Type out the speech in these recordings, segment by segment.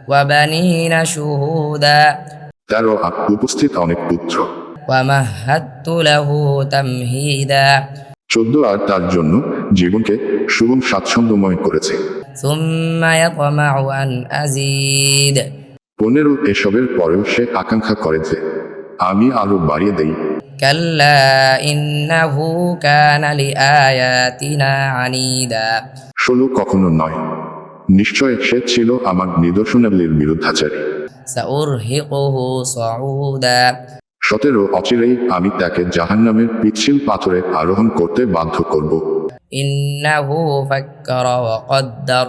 وبنين شهودا তেরো আর উপস্থিত অনেক পুত্র ومهدت له تمهيدا চোদ্দ আর তার জন্য জীবনকে সুগম স্বাচ্ছন্দ্যময় করেছে ثم يطمع أن أزيد পনেরো এসবের পরেও সে আকাঙ্ক্ষা করে যে আমি আরো বাড়িয়ে দেই كلا إنه كان لآياتنا عنيدا ষোলো কখনো নয় নিশ্চয় সে ছিল আমার নিদর্শনাবলীর বিরুদ্ধাচারী سأرهقه صعودا সতেরো অচিরেই আমি তাকে জাহান্নামের পিচ্ছিল পাথরে আরোহণ করতে বাধ্য করব إنه فكر وقدر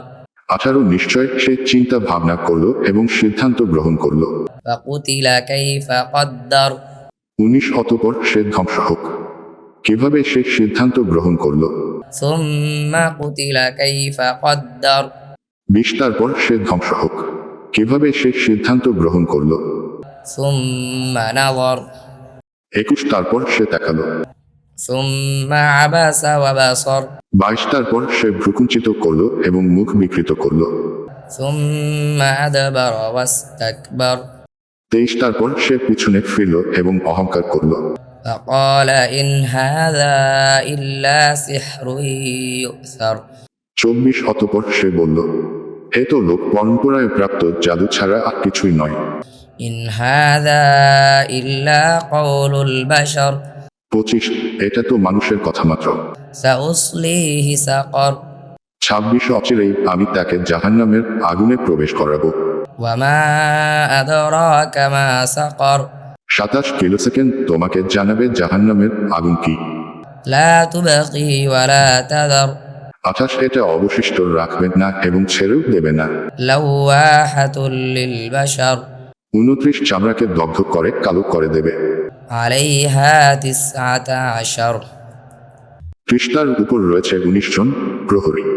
আঠারো নিশ্চয় সে চিন্তা ভাবনা করলো এবং সিদ্ধান্ত গ্রহণ করলো فقتل كيف قدر উনিশ অতপর সে ধ্বংস হোক কিভাবে সে সিদ্ধান্ত গ্রহণ করলো ثم قتل كيف قدر বিশ তারপর সে ধ্বংস হোক কিভাবে সে সিদ্ধান্ত গ্রহণ করলো ثم نظر একুশ তারপর সে দেখালো ثم عبس وبصر বাইশ তারপর সে ভ্রুকুঞ্চিত করলো এবং মুখ বিকৃত করলো ثم أدبر واستكبر তেইশ তারপর সে পিছনে ফিরল এবং অহংকার করলো فقال إن هذا إلا سحر يؤثر চব্বিশ অতপর সে বলল হে তো লোক পরম্পরায় প্রাপ্ত জাদু ছাড়া আর কিছুই নয়। পঁচিশ এটা তো মানুষের কথা মাত্র। ছাব্বিশ অচিরেই আমি তাকে জাহান্নামের আগুনে প্রবেশ করাবো। সাতাশ কিলো সেকেন্ড তোমাকে জানাবে জাহান্নামের আগুন কি। লা তুবাকি ওয়ালা তাদার। আঠাশ এটা অবশিষ্ট রাখবেন না এবং ছেড়েও দেবে না। উনত্রিশ চামড়াকে দগ্ধ করে কালো করে দেবে। কৃষ্ণার উপর রয়েছে উনিশ জন প্রহরী।